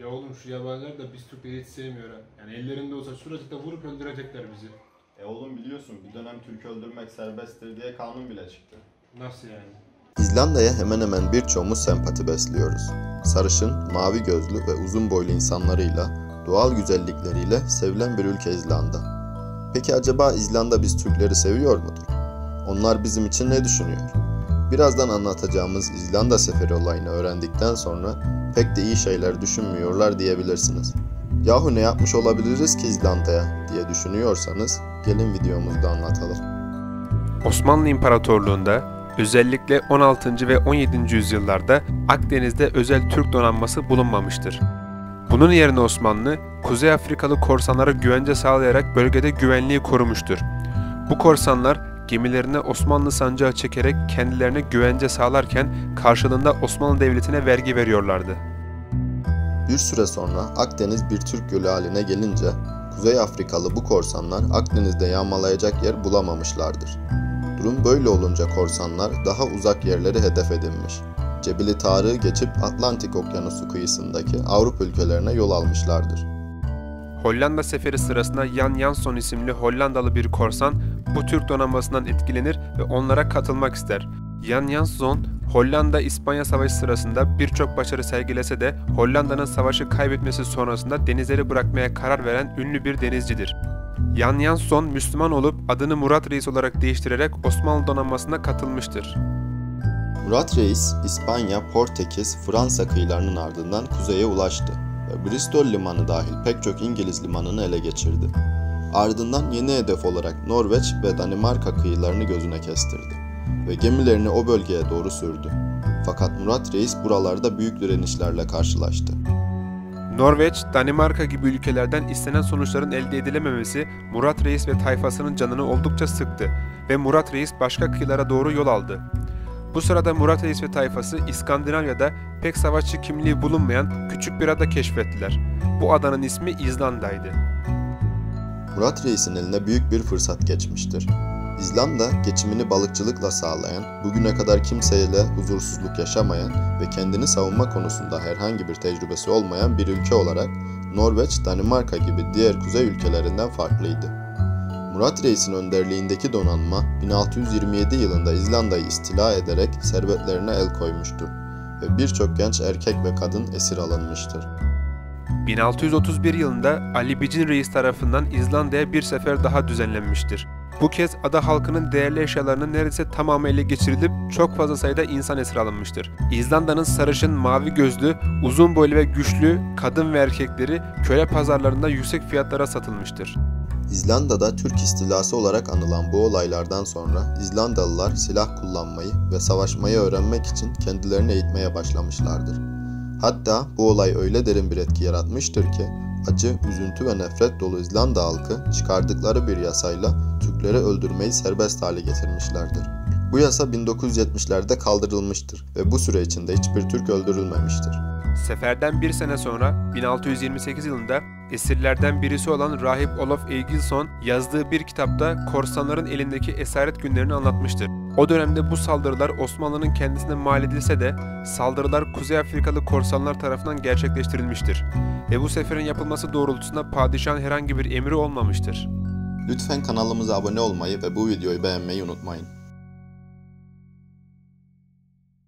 Ya oğlum şu yabancılar da biz Türkleri hiç sevmiyor ha. Yani ellerinde olsa şuracıkta vurup öldürecekler bizi. E oğlum biliyorsun bir dönem Türk öldürmek serbesttir diye kanun bile çıktı. Nasıl yani? İzlanda'ya hemen hemen birçoğumuz sempati besliyoruz. Sarışın, mavi gözlü ve uzun boylu insanlarıyla, doğal güzellikleriyle sevilen bir ülke İzlanda. Peki acaba İzlanda biz Türkleri seviyor mudur? Onlar bizim için ne düşünüyor? Birazdan anlatacağımız İzlanda seferi olayını öğrendikten sonra pek de iyi şeyler düşünmüyorlar diyebilirsiniz. Yahu ne yapmış olabiliriz ki İzlanda'ya diye düşünüyorsanız gelin videomuzda anlatalım. Osmanlı İmparatorluğu'nda özellikle 16. ve 17. yüzyıllarda Akdeniz'de özel Türk donanması bulunmamıştır. Bunun yerine Osmanlı, Kuzey Afrikalı korsanlara güvence sağlayarak bölgede güvenliği korumuştur. Bu korsanlar gemilerine Osmanlı sancağı çekerek kendilerine güvence sağlarken karşılığında Osmanlı Devleti'ne vergi veriyorlardı. Bir süre sonra Akdeniz bir Türk gölü haline gelince Kuzey Afrikalı bu korsanlar Akdeniz'de yağmalayacak yer bulamamışlardır. Durum böyle olunca korsanlar daha uzak yerleri hedef edinmiş. Cebeli Tarık'ı geçip Atlantik Okyanusu kıyısındaki Avrupa ülkelerine yol almışlardır. Hollanda seferi sırasında Jan Jansson isimli Hollandalı bir korsan bu Türk donanmasından etkilenir ve onlara katılmak ister. Jan Jansson, Hollanda-İspanya Savaşı sırasında birçok başarı sergilese de Hollanda'nın savaşı kaybetmesi sonrasında denizleri bırakmaya karar veren ünlü bir denizcidir. Jan Jansson Müslüman olup adını Murat Reis olarak değiştirerek Osmanlı donanmasına katılmıştır. Murat Reis, İspanya, Portekiz, Fransa kıyılarının ardından kuzeye ulaştı Bristol limanı dahil pek çok İngiliz limanını ele geçirdi. Ardından yeni hedef olarak Norveç ve Danimarka kıyılarını gözüne kestirdi ve gemilerini o bölgeye doğru sürdü. Fakat Murat Reis buralarda büyük direnişlerle karşılaştı. Norveç, Danimarka gibi ülkelerden istenen sonuçların elde edilememesi Murat Reis ve tayfasının canını oldukça sıktı ve Murat Reis başka kıyılara doğru yol aldı. Bu sırada Murat Reis ve tayfası İskandinavya'da pek savaşçı kimliği bulunmayan küçük bir ada keşfettiler. Bu adanın ismi İzlanda'ydı. Murat Reis'in eline büyük bir fırsat geçmiştir. İzlanda, geçimini balıkçılıkla sağlayan, bugüne kadar kimseyle huzursuzluk yaşamayan ve kendini savunma konusunda herhangi bir tecrübesi olmayan bir ülke olarak Norveç, Danimarka gibi diğer kuzey ülkelerinden farklıydı. Murat Reis'in önderliğindeki donanma 1627 yılında İzlanda'yı istila ederek servetlerine el koymuştur ve birçok genç erkek ve kadın esir alınmıştır. 1631 yılında Ali Bicin Reis tarafından İzlanda'ya bir sefer daha düzenlenmiştir. Bu kez ada halkının değerli eşyalarının neredeyse tamamı ele geçirilip çok fazla sayıda insan esir alınmıştır. İzlanda'nın sarışın, mavi gözlü, uzun boylu ve güçlü kadın ve erkekleri köle pazarlarında yüksek fiyatlara satılmıştır. İzlanda'da Türk istilası olarak anılan bu olaylardan sonra İzlandalılar silah kullanmayı ve savaşmayı öğrenmek için kendilerini eğitmeye başlamışlardır. Hatta bu olay öyle derin bir etki yaratmıştır ki acı, üzüntü ve nefret dolu İzlanda halkı çıkardıkları bir yasayla Türkleri öldürmeyi serbest hale getirmişlerdir. Bu yasa 1970'lerde kaldırılmıştır ve bu süre içinde hiçbir Türk öldürülmemiştir. Seferden bir sene sonra 1628 yılında esirlerden birisi olan Rahip Olaf Egilson yazdığı bir kitapta korsanların elindeki esaret günlerini anlatmıştır. O dönemde bu saldırılar Osmanlı'nın kendisine mal edilse de saldırılar Kuzey Afrikalı korsanlar tarafından gerçekleştirilmiştir. Ve bu seferin yapılması doğrultusunda padişahın herhangi bir emri olmamıştır. Lütfen kanalımıza abone olmayı ve bu videoyu beğenmeyi unutmayın.